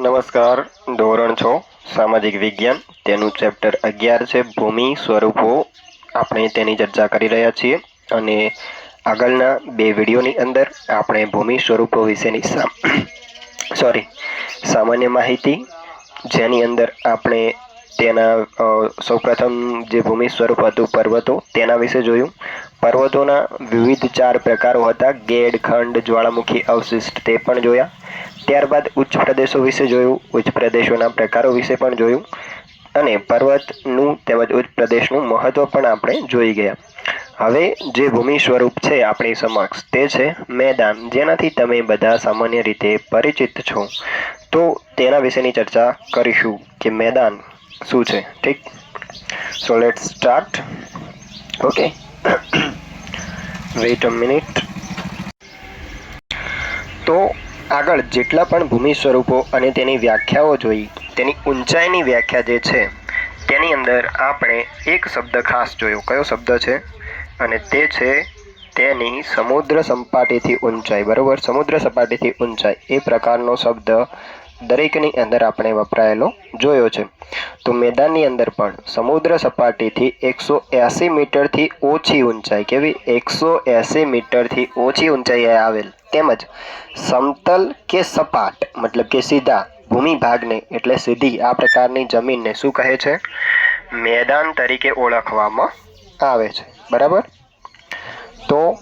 નમસ્કાર, ધોરણ છ, સામાજિક વિજ્ઞાન, તેનું ચેપ્ટર અગિયાર છે, ભૂમિ સ્વરૂપો. આપણે તેની ચર્ચા કરી રહ્યા છીએ અને આગળના બે વિડીયોની અંદર આપણે ભૂમિ સ્વરૂપો વિશેની સોરી સામાન્ય માહિતી, જેની અંદર આપણે તેના સૌપ્રથમ જે ભૂમિ સ્વરૂપ હતું પર્વતો, તેના વિશે જોયું. પર્વતોના વિવિધ ચાર પ્રકારો હતા. ગેડ, ખંડ, જ્વાળામુખી, અવશિષ્ટ તે પણ જોયા. ત્યારબાદ ઉચ્ચ પ્રદેશો વિશે જોયું. ઉચ્ચ પ્રદેશોના પ્રકારો વિશે પણ જોયું. અને પર્વતનું તેમજ ઉચ્ચ પ્રદેશનું મહત્વ પણ આપણે જોઈ ગયા. હવે જે ભૂમિ સ્વરૂપ છે આપણી સમક્ષ તે છે મેદાન. જેનાથી તમે બધા સામાન્ય રીતે પરિચિત છો. તો તેના વિશેની ચર્ચા કરીશું કે મેદાન શું છે? ઠીક? So let start okay wait a minute તો આગળ જેટલા પણ ભૂમિ સ્વરૂપો અને તેની વ્યાખ્યાઓ જોઈ, તેની ઊંચાઈની વ્યાખ્યા જે છે, તેની અંદર આપણે એક શબ્દ ખાસ જોયો. કયો શબ્દ છે? અને તે છે તેની સમુદ્ર સપાટીથી ઊંચાઈ. બરાબર? સમુદ્ર સપાટીથી ઊંચાઈ. એ પ્રકારનો શબ્દ દરેકની અંદર આપણે વપરાયેલો જોયો છે. તો મેદાનની અંદર પણ સમુદ્ર સપાટીથી એકસો એંસી મીટરથી ઓછી ઊંચાઈ કેવી? એકસો એંસી મીટરથી ઓછી ઊંચાઈએ આવેલ. તેમજ સમતલ કે સપાટ, મતલબ કે સીધા ભૂમિ ભાગને એટલે સીધી આ પ્રકારની જમીનને શું કહે છે? મેદાન તરીકે ઓળખવામાં આવે છે. બરાબર? તો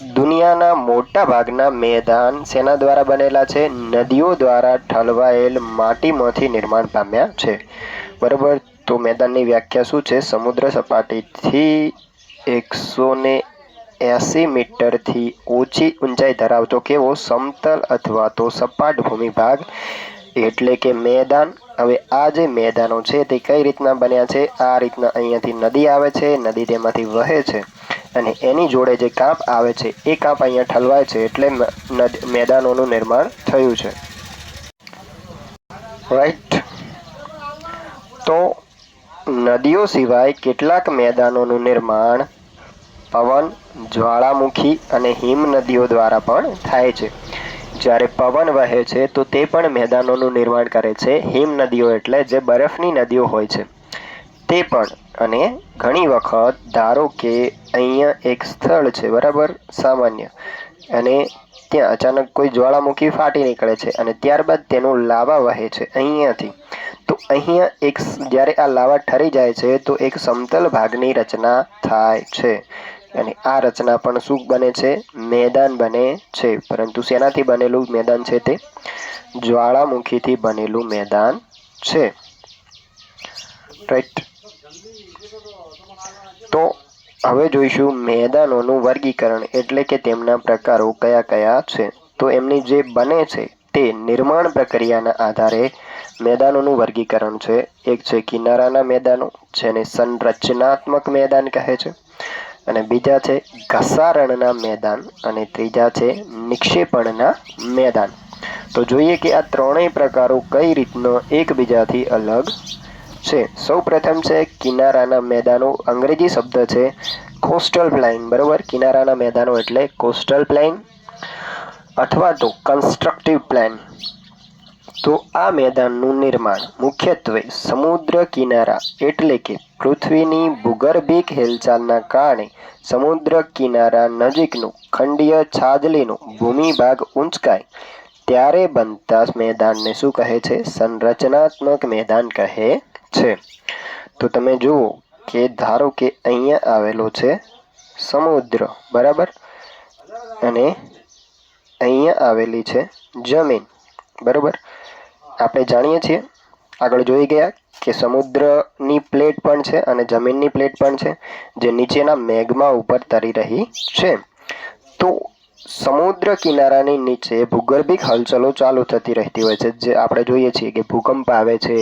દુનિયાના મોટા ભાગના મેદાન શેના દ્વારા બનેલા છે. નદીઓ દ્વારા ઠલવાયેલ માટીમાંથી નિર્માણ પામ્યા છે. બરાબર, તો મેદાનની વ્યાખ્યા શું છે? સમુદ્ર સપાટીથી એકસો ને એંસી મીટરથી ઓછી ઊંચાઈ ધરાવતો કેવો? સમતલ અથવા તો સપાટ ભૂમિ ભાગ એટલે કે મેદાન. હવે આ જે મેદાનો છે તે કઈ રીતના બન્યા છે? આ રીતના અહીંયાથી નદી આવે છે, નદી તેમાંથી વહે છે. અને એની જોડે જે કાંપ આવે છે, એ કાંપ અહીંયા ઠલવાય છે એટલે મેદાનોનું નિર્માણ થયું છે. રાઈટ તો નદીઓ સિવાય કેટલાક મેદાનોનું નિર્માણ પવન, જ્વાળામુખી અને હિમ નદીઓ દ્વારા પણ થાય છે. જ્યારે પવન વહે છે, તો તે પણ મેદાનોનું નિર્માણ કરે છે, હિમ નદીઓ એટલે જે બરફની નદીઓ હોય છે. તે પણ અને ઘણી વખત ધારો કે અહીંયા એક સ્થળ છે, બરાબર? સામાન્ય. અને ત્યાં અચાનક કોઈ જ્વાળામુખી ફાટી નીકળે છે અને ત્યારબાદ તેનું લાવા વહે છે અહીંયાથી. તો અહીંયા એક જ્યારે આ લાવા ઠરી જાય છે, તો એક સમતલ ભાગની રચના થાય છે. અને આ રચના પણ શું બને છે, મેદાન બને છે. પરંતુ શેનાથી બનેલું મેદાન છે તે? જ્વાળામુખીથી બનેલું મેદાન છે. રાઈટ તો હવે જોઈશું મેદાનોનું વર્ગીકરણ એટલે કે તેમના પ્રકારો કયા કયા છે. તો એમની જે બને છે તે નિર્માણ પ્રક્રિયાના આધારે મેદાનોનું વર્ગીકરણ છે. એક છે કિનારાના મેદાનો, જેને સંરચનાત્મક મેદાન કહે છે. અને બીજા છે ઘસારણના મેદાન અને ત્રીજા છે નિક્ષેપણના મેદાન. તો જોઈએ કે આ ત્રણેય પ્રકારો કઈ રીતનો એકબીજાથી અલગ છે. સૌ પ્રથમ છે કિનારાના મેદાનો. અંગ્રેજી શબ્દ છે કોસ્ટલ પ્લાઇન બરાબર? કિનારાના મેદાનો એટલે કોસ્ટલ પ્લાઇન અથવા તો કન્સ્ટ્રક્ટિવ પ્લાન તો આ મેદાનનું નિર્માણ મુખ્યત્વે સમુદ્ર કિનારા એટલે કે પૃથ્વીની ભૂગર્ભિક હિલચાલના કારણે સમુદ્ર કિનારા નજીકનું ખંડીય છાજલીનો ભૂમિભાગ ઊંચકાય. ત્યારે બનતા મેદાનને શું કહે છે? સંરચનાત્મક મેદાન કહે છે. તો તમે જુઓ કે ધારો કે અહીંયા આવેલો છે સમુદ્ર, બરાબર? અને અહીંયા આવેલી છે જમીન, બરાબર? આપણે જાણીએ છીએ, આગળ જોઈ ગયા કે સમુદ્રની પ્લેટ પણ છે અને જમીનની પ્લેટ પણ છે, જે નીચેના મેઘમાં ઉપર તરી રહી છે. તો સમુદ્ર કિનારાની નીચે ભૂગર્ભિક હલચલો ચાલુ થતી રહેતી હોય છે, જે આપણે જોઈએ છીએ કે ભૂકંપ આવે છે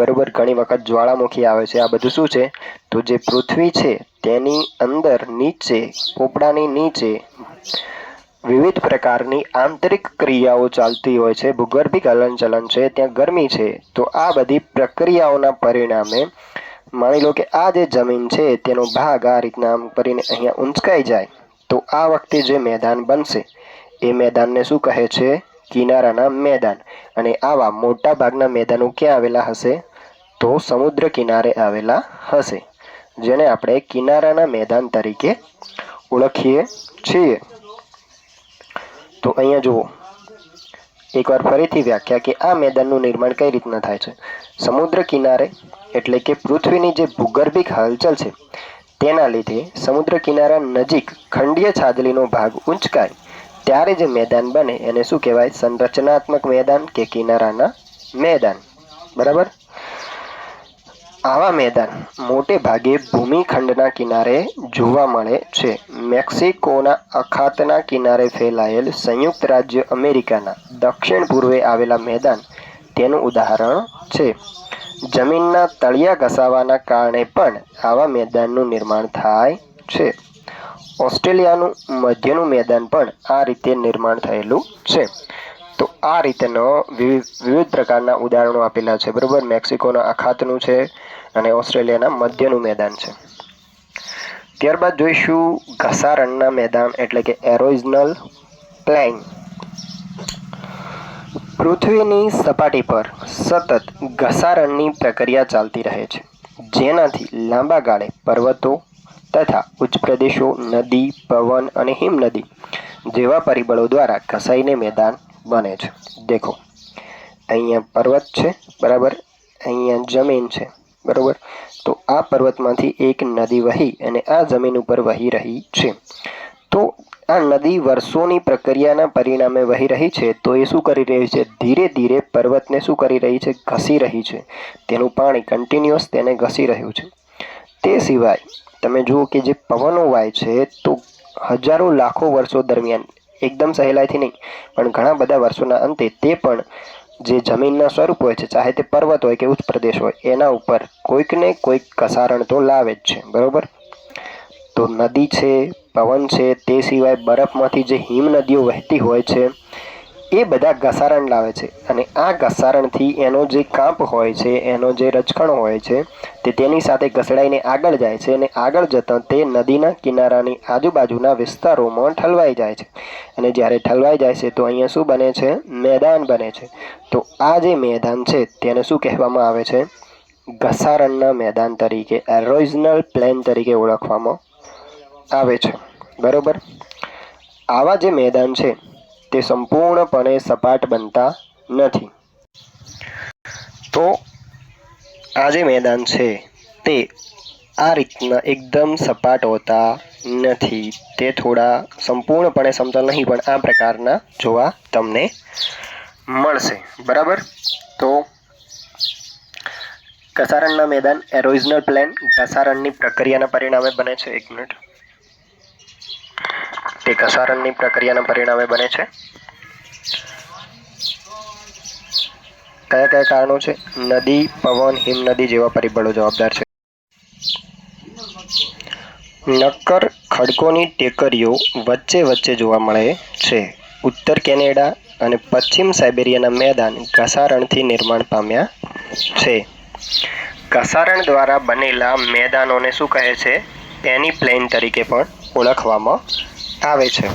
બરોબર ઘણી વખત જ્વાળામુખી આવે છે. આ બધું શું છે? તો જે પૃથ્વી છે, તેની અંદર નીચે, પોપડાની નીચે વિવિધ પ્રકારની આંતરિક ક્રિયાઓ ચાલતી હોય છે. ભૂગર્ભિક હલનચલન છે, ત્યાં ગરમી છે. તો આ બધી પ્રક્રિયાઓના પરિણામે માની લો કે આ જે જમીન છે, તેનો ભાગ આ રીતના આમ કરીને અહીંયા ઊંચકાઈ જાય. તો આ વખતે જે મેદાન બનશે, એ મેદાનને શું કહે છે? કિનારાના મેદાન. અને આવા મોટા ભાગના મેદાનો ક્યાં આવેલા હશે? તો સમુદ્ર કિનારે આવેલા હશે, જેને આપણે કિનારાના મેદાન તરીકે ઓળખીએ છીએ. તો અહીંયા જુઓ. એકવાર ફરીથી વ્યાખ્યા કે આ મેદાનનું નિર્માણ કઈ રીતના થાય છે. સમુદ્ર કિનારે, એટલે કે પૃથ્વીની જે ભૂગર્ભિક હલચલ છે, તેના લીધે સમુદ્ર કિનારા નજીક ખંડીય છાજલીનો ભાગ ઊંચકાય, ત્યારે જે મેદાન બને એને શું કહેવાય? સંરચનાત્મક મેદાન કે કિનારાના મેદાન. બરાબર? આવા મેદાન મોટે ભાગે ભૂમિખંડના કિનારે જોવા મળે છે. મેક્સિકોના અખાતના કિનારે ફેલાયેલ સંયુક્ત રાજ્ય અમેરિકાના દક્ષિણ પૂર્વે આવેલા મેદાન તેનું ઉદાહરણ છે. જમીનના તળિયા ઘસાવાના કારણે પણ આવા મેદાનનું નિર્માણ થાય છે. ઓસ્ટ્રેલિયાનું મધ્યનું મેદાન પણ આ રીતે નિર્માણ થયેલું છે. તો આ રીતનો વિવિધ પ્રકારના ઉદાહરણો આપેલા છે. બરાબર? મેક્સિકોના અખાતનું છે અને ઓસ્ટ્રેલિયાના મધ્યનું મેદાન છે. ત્યારબાદ જોઈશું ઘસારણના મેદાન એટલે કે એરોઇઝનલ પ્લેન. પૃથ્વીની સપાટી પર સતત ઘસારણની પ્રક્રિયા ચાલતી રહે છે. જેનાથી લાંબા ગાળે પર્વતો તથા ઉચ્ચ પ્રદેશો, નદી, પવન અને હિમનદી જેવા પરિબળો દ્વારા ઘસાઈને મેદાન બને છે. દેખો, અહીંયા પર્વત છે, બરાબર? અહીંયા જમીન છે. બરાબર? તો આ પર્વતમાંથી એક નદી વહી અને આ જમીન ઉપર વહી રહી છે. તો આ નદી વર્ષોની પ્રક્રિયાના પરિણામે વહી રહી છે. તો એ શું કરી રહી છે? ધીરે ધીરે પર્વતને શું કરી રહી છે? ઘસી રહી છે. તેનું પાણી કન્ટિન્યુઅસ તેને ઘસી રહ્યું છે. તે સિવાય તમે જુઓ કે જે પવનો વાય છે તો હજારો લાખો વર્ષો દરમિયાન, એકદમ સહેલાઈથી નહીં, પણ ઘણા બધા વર્ષોના અંતે તે પણ જે જમીનના સ્વરૂપ હોય છે, ચાહે તે પર્વત હોય કે ઉચ્ચ પ્રદેશ હોય, એના ઉપર કોઈકને કોઈક ઘસારણ તો લાવે જ છે, બરોબર? તો નદી છે, પવન છે, તે સિવાય બરફમાંથી જે હિમ નદીઓ વહેતી હોય છે એ બધા ઘસારણ લાવે છે. અને આ ઘસારણથી એનો જે કાંપ હોય છે, એનો જે રચકણ હોય છે, તે તેની સાથે ઘસડાઈને આગળ જાય છે અને આગળ જતાં તે નદીના કિનારાની આજુબાજુના વિસ્તારોમાં ઠલવાઈ જાય છે. અને જ્યારે ઠલવાઈ જાય છે, તો અહીંયા શું બને છે? મેદાન બને છે. તો આ જે મેદાન છે, તેને શું કહેવામાં આવે છે? ઘસારણના મેદાન તરીકે એરોઇઝનલ પ્લેન તરીકે ઓળખવામાં આવે છે. બરોબર? આવા જે મેદાન છે તે સંપૂર્ણપણે સપાટ બનતા નથી. તો આ જે મેદાન છે. તે આ રીતના એકદમ સપાટ હોતા નથી. તે થોડા સંપૂર્ણપણે સમતલ નહીં, પણ આ પ્રકારના જોવા તમને મળશે. બરાબર? તો ઘસારણના મેદાન એરોઇઝનલ પ્લેન ઘસારણની પ્રક્રિયાના પરિણામે બને છે. એક મિનિટ. તે ઘસારણની પ્રક્રિયાના પરિણામે બને છે. કયા કયા કારણો છે? નદી, પવન, હિમનદી જેવા પરિબળો જવાબદાર છે. નક્કર ખડકોની ટેકરીઓ વચ્ચે વચ્ચે જોવા મળે છે. ઉત્તર કેનેડા અને પશ્ચિમ સાઇબેરિયાના મેદાન ઘસારણથી નિર્માણ પામ્યા છે. ઘસારણ દ્વારા બનેલા મેદાનોને શું કહે છે? એની પ્લેન તરીકે પણ ઓળખવામાં આવે છે.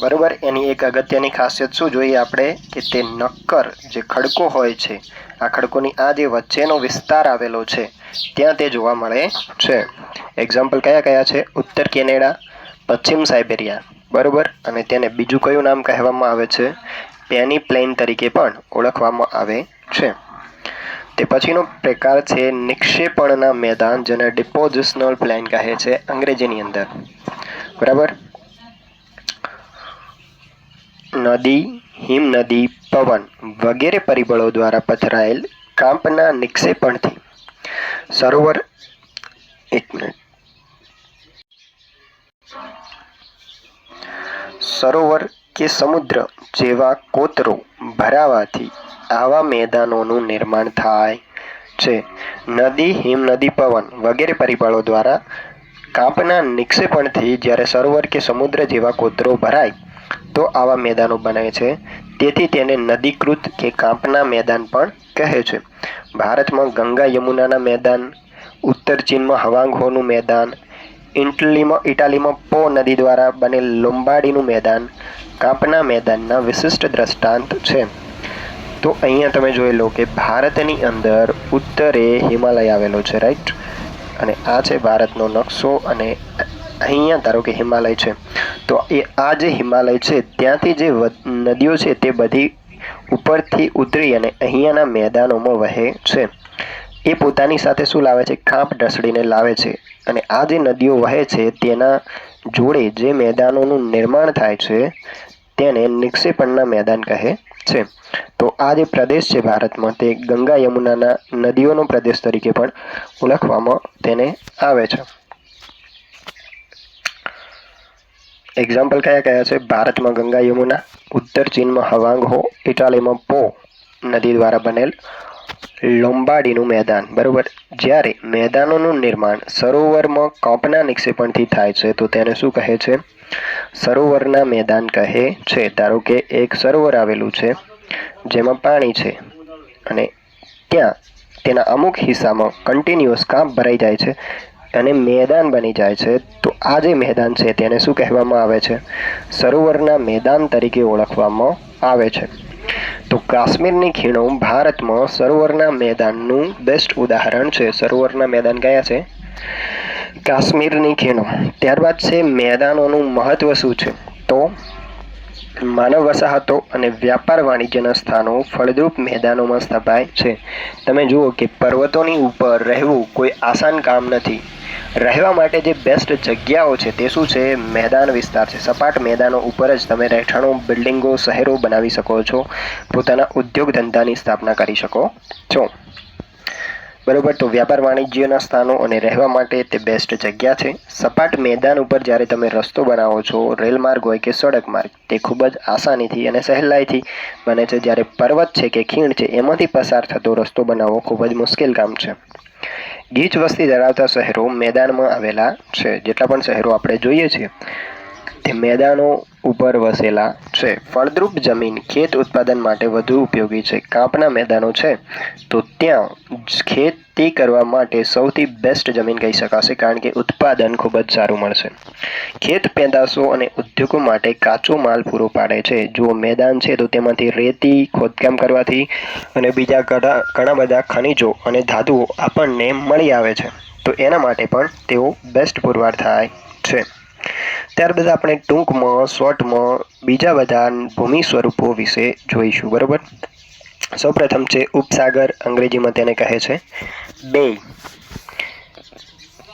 બરાબર, એની એક અગત્યની ખાસિયત શું જોઈએ આપણે? કે તે નક્કર જે ખડકો હોય છે, આ ખડકોની આ જે વચ્ચેનો વિસ્તાર આવેલો છે. ત્યાં તે જોવા મળે છે. એક્ઝામ્પલ કયા કયા છે? ઉત્તર કેનેડા, પશ્ચિમ સાઇબેરિયા. બરાબર, અને તેને બીજું કયું નામ કહેવામાં આવે છે? પેની પ્લેન તરીકે પણ ઓળખવામાં આવે છે. તે પછીનો પ્રકાર છે નિક્ષેપણના મેદાન, જેને ડિપોઝિશનલ પ્લેન કહે છે અંગ્રેજીની અંદર. બરાબર? નદી, હિમનદી, પવન વગેરે પરિબળો દ્વારા પથરાયેલ કાંપના નિક્ષેપણથી. સરોવર, એક મિનિટ. સરોવર કે સમુદ્ર જેવા કોતરો ભરાવાથી આવા મેદાનોનું નિર્માણ થાય છે. નદી, હિમનદી, પવન વગેરે પરિબળો દ્વારા કાંપના નિક્ષેપણથી જ્યારે સરોવર કે સમુદ્ર જેવા કોતરો ભરાય, તો આવા મેદાનો બને છે. તેથી તેને નદીકૃત કે કાંપના મેદાન પણ કહે છે. ભારતમાં ગંગા યમુનાના મેદાન, ઉત્તર ચીનમાં હવાંગહોનું મેદાન, ઇટલીમાં ઇટાલીમાં પો નદી દ્વારા બનેલ લોંબાડીનું મેદાન કાંપના મેદાનના વિશિષ્ટ દ્રષ્ટાંત છે. તો અહીંયા તમે જોઈ લો કે ભારતની અંદર ઉત્તરે હિમાલય આવેલો છે રાઈટ અને આ છે ભારતનો નકશો અને અહીંયા ધારો કે હિમાલય છે, તો એ આ જે હિમાલય છે, ત્યાંથી જે નદીઓ છે તે બધી ઉપરથી ઉતરી અને અહીંયાના મેદાનોમાં વહે છે. એ પોતાની સાથે શું લાવે છે? કાંપ ઢસડીને લાવે છે. અને આ જે નદીઓ વહે છે, તેના જોડે જે મેદાનોનું નિર્માણ થાય છે, તેને નિક્ષેપણના મેદાન કહે છે. તો આ જે પ્રદેશ છે ભારતમાં તે ગંગા યમુનાના નદીઓનો પ્રદેશ તરીકે પણ ઓળખવામાં તેને આવે છે. એક્ઝામ્પલ કયા કયા છે? ભારતમાં ગંગા યમુના, ઉત્તર ચીનમાં હવાંગ હો ઇટાલીમાં પો નદી દ્વારા બનેલ લોમ્બાડીનું મેદાન. બરોબર? જ્યારે મેદાનોનું નિર્માણ સરોવરમાં કપના નિક્ષેપણથી થાય છે, તો તેને શું કહે છે? સરોવરના મેદાન કહે છે, ધારો કે એક સરોવર આવેલું છે, જેમાં પાણી છે અને ત્યાં તેના અમુક હિસ્સામાં કન્ટિન્યુઅસ કામ ભરાઈ જાય છે અને મેદાન બની જાય છે. તો આ જે મેદાન છે તેને શું કહેવામાં આવે છે? સરોવરના મેદાન તરીકે ઓળખવામાં આવે છે. તો કાશ્મીરની ખીણો ભારતમાં સરોવરના મેદાનનું બેસ્ટ ઉદાહરણ છે. સરોવરના મેદાન કયા છે? કાશ્મીરની ખીણો ત્યારબાદ છે મેદાનોનું મહત્વ શું છે? તો માનવ વસાહતો અને વ્યાપાર વાણિજ્યના સ્થાનો ફળદ્રુપ મેદાનોમાં સ્થપાય છે. તમે જુઓ કે પર્વતોની ઉપર રહેવું કોઈ આસાન કામ નથી. રહેવા માટે જે બેસ્ટ જગ્યાઓ છે તે શું છે? મેદાન વિસ્તાર છે. સપાટ મેદાનો ઉપર જ તમે રહેઠાણો, બિલ્ડિંગો, શહેરો બનાવી શકો છો. પોતાના ઉદ્યોગ ધંધાની સ્થાપના કરી શકો છો. બરોબર, તો વ્યાપાર વાણિજ્યના સ્થાનો અને રહેવા માટે તે બેસ્ટ જગ્યા છે. સપાટ મેદાન ઉપર જ્યારે તમે રસ્તો બનાવો છો, રેલ માર્ગ હોય કે સડક માર્ગ, તે ખૂબ જ આસાનીથી અને સહેલાઈથી બને છે. જ્યારે પર્વત છે કે ખીણ છે, એમાંથી પસાર થતો રસ્તો બનાવવો ખૂબ જ મુશ્કેલ કામ છે. ગીચ વસ્તી ધરાવતા શહેરો મેદાનમાં આવેલા છે, જેટલા પણ શહેરો આપણે જોઈએ છીએ. તે મેદાનો ઉપર વસેલા છે. ફળદ્રુપ જમીન ખેત ઉત્પાદન માટે વધુ ઉપયોગી છે. કાંપના મેદાનો છે. તો ત્યાં ખેતી કરવા માટે સૌથી બેસ્ટ જમીન કહી શકાશે કારણ કે ઉત્પાદન ખૂબ જ સારું મળશે. ખેત પેદાશો અને ઉદ્યોગો માટે કાચો માલ પૂરો પાડે છે. જો મેદાન છે તો તેમાંથી રેતી, ખોદકામ કરવાથી અને બીજા ઘણા બધા ખનિજો અને ધાતુઓ આપણને મળી આવે છે. તો એના માટે પણ તેઓ બેસ્ટ પુરવાર થાય છે. ત્યારબાદ આપણે ટૂંકમાં, શોર્ટમાં બીજા બધા ભૂમિ સ્વરૂપો વિશે જોઈશું, બરાબર? સૌપ્રથમ છે ઉપસાગર, અંગ્રેજીમાં તેને કહે છે બે.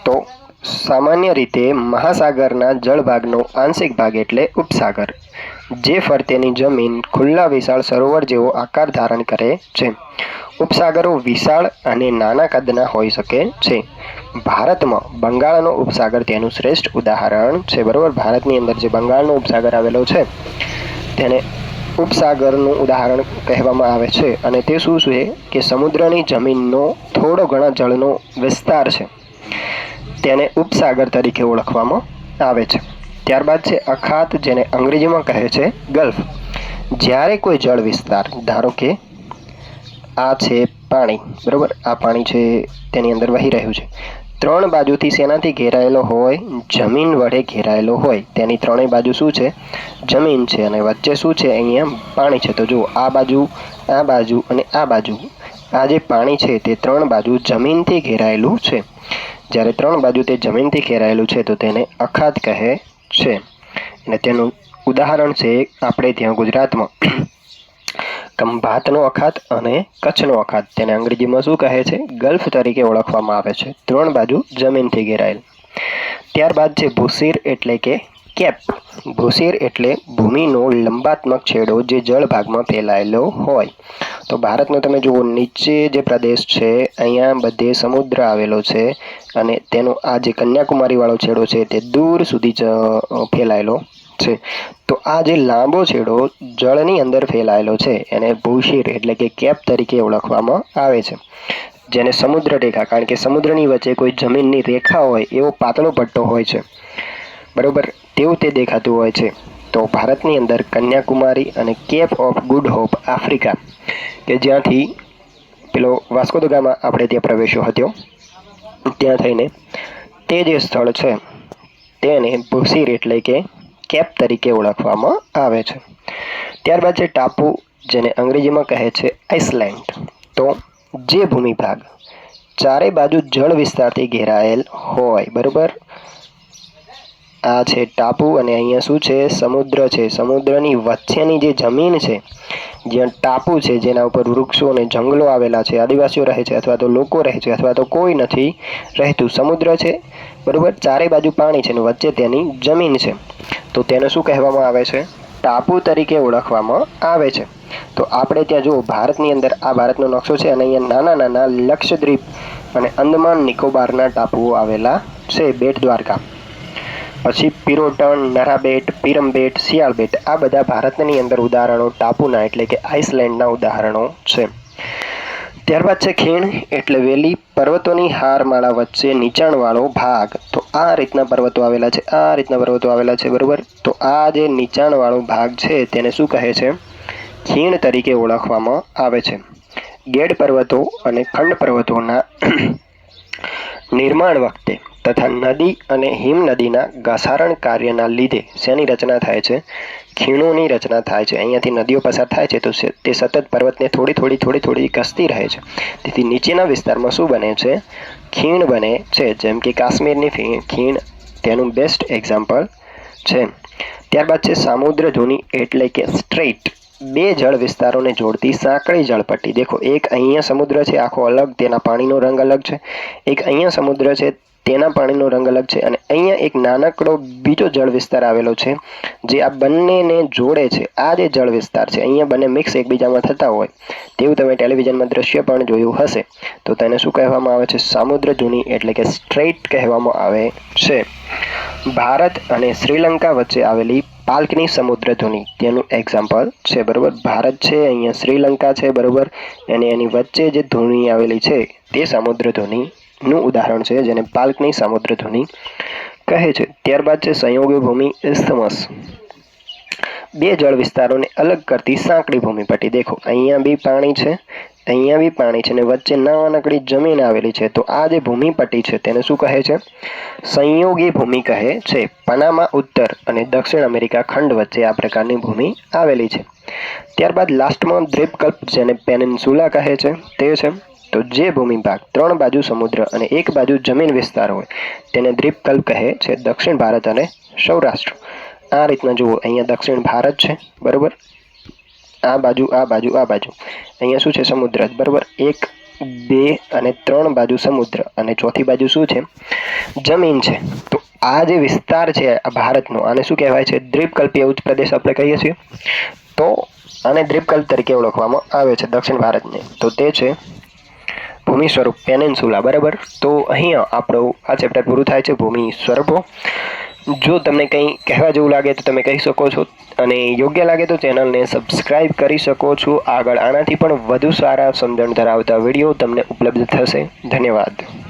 તો સામાન્ય રીતે મહાસાગરના જળભાગનો આંશિક ભાગ એટલે ઉપસાગર, જે ફરતેની જમીન ખુલ્લા વિશાળ સરોવર જેવો આકાર ધારણ કરે છે. ઉપસાગરો વિશાળ અને નાના કદના હોઈ શકે છે. ભારતમાં બંગાળનો ઉપસાગર તેનું શ્રેષ્ઠ ઉદાહરણ છે. બરાબર? ભારતની અંદર જે બંગાળનો ઉપસાગર આવેલો છે, તેને ઉપસાગરનું ઉદાહરણ કહેવામાં આવે છે. અને તે શું છે કે સમુદ્રની જમીનનો થોડો ઘણા જળનો વિસ્તાર છે. તેને ઉપસાગર તરીકે ઓળખવામાં આવે છે. ત્યારબાદ છે અખાત, જેને અંગ્રેજીમાં કહે છે ગલ્ફ. જ્યારે કોઈ જળ વિસ્તાર, ધારો કે આ છે પાણી, બરાબર? આ પાણી છે તેની અંદર વહી રહ્યું છે. ત્રણ બાજુથી શેનાથી ઘેરાયેલો હોય? જમીન વડે ઘેરાયેલો હોય. તેની ત્રણેય બાજુ શું છે? જમીન છે અને વચ્ચે શું છે? અહીંયા પાણી છે. તો જુઓ, આ બાજુ આ બાજુ અને આ બાજુ. આ જે પાણી છે તે ત્રણ બાજુ જમીનથી ઘેરાયેલું છે. જ્યારે ત્રણ બાજુ તે જમીનથી ઘેરાયેલું છે, તો તેને અખાત કહે છે. અને તેનું ઉદાહરણ છે, આપણે ત્યાં ગુજરાતમાં ખંભાતનો અખાત અને કચ્છનો અખાત. તેને અંગ્રેજીમાં શું કહે છે? ગલ્ફ તરીકે ઓળખવામાં આવે છે. ત્રણ બાજુ જમીનથી ઘેરાયેલ. ત્યારબાદ છે ભૂસીર એટલે કે કેપ. ભૂસીર એટલે ભૂમિનો લંબાત્મક છેડો જે જળ ભાગમાં ફેલાયેલો હોય. તો ભારતનો તમે જુઓ, નીચે જે પ્રદેશ છે, અહીંયા બધે સમુદ્ર આવેલો છે અને તેનો આ જે કન્યાકુમારીવાળો છેડો છે તે દૂર સુધી ફેલાયેલો છે. તો આ જે લાંબો છેડો જળની અંદર ફેલાયેલો છે, એને ભૂશીર એટલે કે કેપ તરીકે ઓળખવામાં આવે છે. જેને સમુદ્ર રેખા, કારણ કે સમુદ્રની વચ્ચે કોઈ જમીનની રેખા હોય એવો પાતળો પટ્ટો હોય છે. બરાબર, તેવું તે દેખાતું હોય છે. તો ભારતની અંદર કન્યાકુમારી અને cape of good hope Africa, કે જ્યાંથી પેલો વાસ્કો દુગામાં ગામા આપણે ત્યાં પ્રવેશ્યો હતો, ત્યાં થઈને તે જે સ્થળ છે, તેને ભૂસીર એટલે કે કેપ તરીકે ઓળખવામાં આવે છે. ત્યારબાદ છે ટાપુ, જેને અંગ્રેજીમાં કહે છે આઇસલેન્ડ. તો જે ભૂમિભાગ ચારે બાજુ જળ વિસ્તારથી ઘેરાયેલ હોય, બરોબર? આ છે ટાપુ અને અહીંયા શું છે? સમુદ્ર છે. સમુદ્રની વચ્ચેની જે જમીન છે, જ્યાં ટાપુ છે, જેના ઉપર વૃક્ષો અને જંગલો આવેલા છે, આદિવાસીઓ રહે છે અથવા તો લોકો રહે છે અથવા તો કોઈ નથી રહેતું. સમુદ્ર છે, બરાબર? ચારે બાજુ પાણી છે અને વચ્ચે તેની જમીન છે. તો તેને શું કહેવામાં આવે છે? ટાપુ તરીકે ઓળખવામાં આવે છે. તો આપણે ત્યાં જુઓ, ભારતની અંદર આ ભારતનો નકશો છે અને અહીંયા નાના નાના લક્ષદ્વીપ અને અંદમાન નિકોબારના ટાપુઓ આવેલા છે, બેટ દ્વારકા. પછી પિરોટન નરાબેટ પિરમબેટ શિયાળબેટ આ બધા ભારતની અંદર ઉદાહરણો, ટાપુના એટલે કે આઇસલેન્ડના ઉદાહરણો છે. ત્યારબાદ છે ખીણ એટલે વેલી, પર્વતોની હારમાળા વચ્ચે નીચાણવાળો ભાગ. તો આ રીતના પર્વતો આવેલા છે, આ રીતના પર્વતો આવેલા છે, બરાબર? તો આ જે નીચાણવાળો ભાગ છે તેને શું કહે છે? ખીણ તરીકે ઓળખવામાં આવે છે. ગેડ પર્વતો અને ખંડ પર્વતોના નિર્માણ વખતે તથા નદી અને હિમ નદીના ઘસારણ કાર્યના લીધે શેની રચના થાય છે? ખીણોની રચના થાય છે. અહીંયાથી નદીઓ પસાર થાય છે તો તે સતત પર્વતને થોડી થોડી થોડી થોડી ઘસતી રહે છે. તેથી નીચેના વિસ્તારમાં શું બને છે? ખીણ બને છે. જેમ કે કાશ્મીરની ખીણ તેનું બેસ્ટ એક્ઝામ્પલ છે. ત્યારબાદ છે સામુદ્ર ધુની એટલે કે સ્ટ્રેટ બે જળ વિસ્તારોને જોડતી સાંકળી જળપટ્ટી. દેખો, એક અહીંયા સમુદ્ર છે, આખો અલગ, તેના પાણીનો રંગ અલગ છે. એક અહીંયા સમુદ્ર છે તેના પાણીનો રંગ અલગ છે અને અહીંયા એક નાનકડો બીજો જળ વિસ્તાર આવેલો છે, જે આ બંનેને જોડે છે. આ જે જળ વિસ્તાર છે, અહીંયા બંને મિક્સ એકબીજામાં થતા હોય. તેવું તમે ટેલિવિઝનમાં દ્રશ્ય પણ જોયું હશે. તો તેને શું કહેવામાં આવે છે? સામુદ્ર જૂની એટલે કે સ્ટ્રેટ કહેવામાં આવે છે. ભારત અને શ્રીલંકા વચ્ચે આવેલી પાલ્કની સમુદ્ર ધુની. તેનું એક્ઝામ્પલ છે, બરાબર? ભારત છે, અહીંયા શ્રીલંકા છે, બરાબર? અને એની વચ્ચે જે ધુની આવેલી છે, તે સમુદ્ર ધુની નું ઉદાહરણ છે, જેને પાલ્કની સામુદ્ર ધ્વનિ કહે છે. ત્યારબાદ છે, સંયોગી ભૂમિ ઇસ્થમસ બે જળ વિસ્તારોને અલગ કરતી સાંકડી ભૂમિપટ્ટી. દેખો, અહીંયા બી પાણી છે, અહીંયા બી પાણી છે ને વચ્ચે નાનકડી જમીન આવેલી છે. તો આ જે ભૂમિપટ્ટી છે, તેને શું કહે છે? સંયોગી ભૂમિ કહે છે. પનામા ઉત્તર અને દક્ષિણ અમેરિકા ખંડ વચ્ચે આ પ્રકારની ભૂમિ આવેલી છે. ત્યારબાદ લાસ્ટમાં દ્વીપકલ્પ, જેને પેનિન્સુલા કહે છે, તે છે. તો જે ભૂમિભાગ ત્રણ બાજુ સમુદ્ર અને એક બાજુ જમીન વિસ્તાર હોય, તેને દ્વીપકલ્પ કહે છે દક્ષિણ ભારત અને સૌરાષ્ટ્ર. આ રીતના જુઓ, અહીંયા દક્ષિણ ભારત છે, બરાબર? આ બાજુ આ બાજુ આ બાજુ. અહીંયા શું છે સમુદ્ર? બરાબર? એક, બે અને ત્રણ બાજુ સમુદ્ર. અને ચોથી બાજુ શું છે? જમીન છે. તો આ જે વિસ્તાર છે આ ભારતનો, આને શું કહેવાય છે? દ્વીપકલ્પીય ઉચ્ચ પ્રદેશ આપણે કહીએ છીએ. તો આને દ્વીપકલ્પ તરીકે ઓળખવામાં આવે છે દક્ષિણ ભારતને. તો તે છે ભૂમિ સ્વરૂપ પેનેન્સુલા બરાબર? તો અહીંયા આપણો આ ચેપ્ટર પૂરું થાય છે, ભૂમિ સ્વરૂપો. જો તમને કંઈ કહેવા જેવું લાગે તો તમે કહી શકો છો અને યોગ્ય લાગે તો ચેનલને સબસ્ક્રાઈબ કરી શકો છો. આગળ આનાથી પણ વધુ સારા સમજણ ધરાવતા વીડિયો તમને ઉપલબ્ધ થશે. ધન્યવાદ.